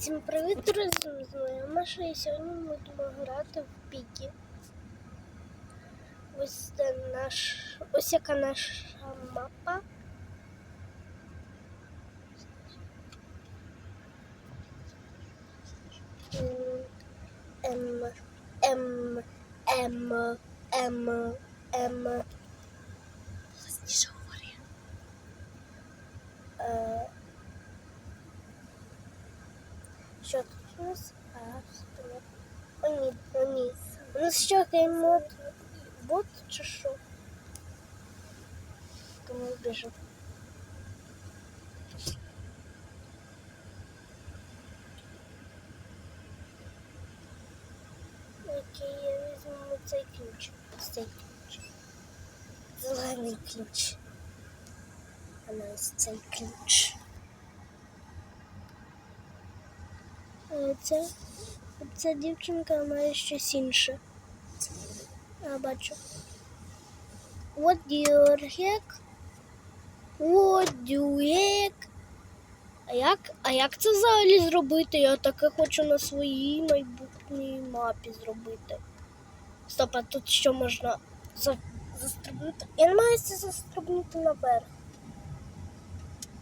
Всім привіт, друзі! З моєю Маша, і сьогодні ми будемо грати в піки. Ось це наш. Ось яка наша мапа. М, М, М, М, М. Голосніше говори. Е, Що тут у нас? А? О, ні, о, ні. У нас що, геймод? Бот чи що? Тому біжу. Окей, я візьму цей ключ. Цей ключ. Зелений ключ. А на ось цей ключ. Це, ця дівчинка має щось інше. А, бачу. What do you heck? What do you heck? А як, а як це взагалі зробити? Я таке хочу на своїй майбутній мапі зробити. Стоп, а тут що можна за, застрибнути? Я маю застрибнути наверх.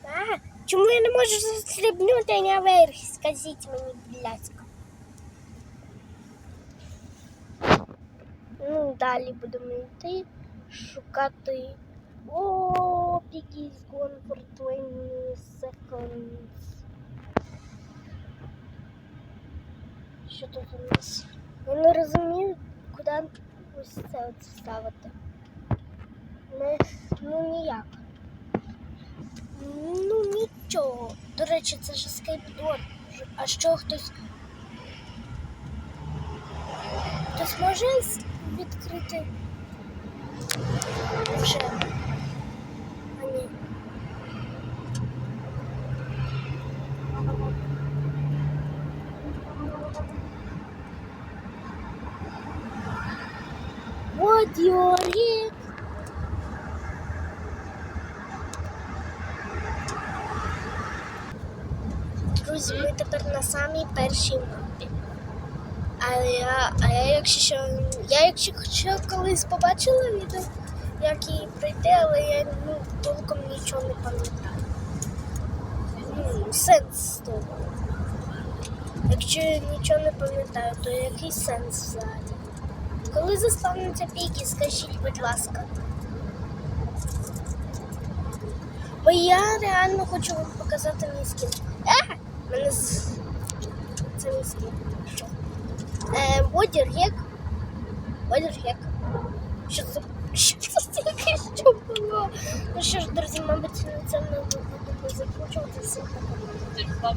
А, чому я не можу застрибнути наверх? Скажіть мені, будь ласка. Ну, далі будемо йти, шукати. О, Piggy's gone for 20 seconds. Що тут у нас? Я не розумію, куди ось це от ставити. Не, ну ніяк. Нічого. До речі, це ж скейпдор. А що хтось. Хтось може відкрити вже. А ні. What Друзі, ми тепер на самій першій мапі. А я, а я якщо що, я якщо що колись побачила відео, як її пройти, але я ну, толком нічого не пам'ятаю. Ну, сенс того. Якщо я нічого не пам'ятаю, то який сенс взагалі? Коли заспавниться піки, скажіть, будь ласка. Бо я реально хочу вам показати мій скін. Мене з... Це. Що? Е, Бодір гек. Бодір гек. Що це? Що це таке? Що було? Ну що ж, друзі, мабуть, це не всім пока.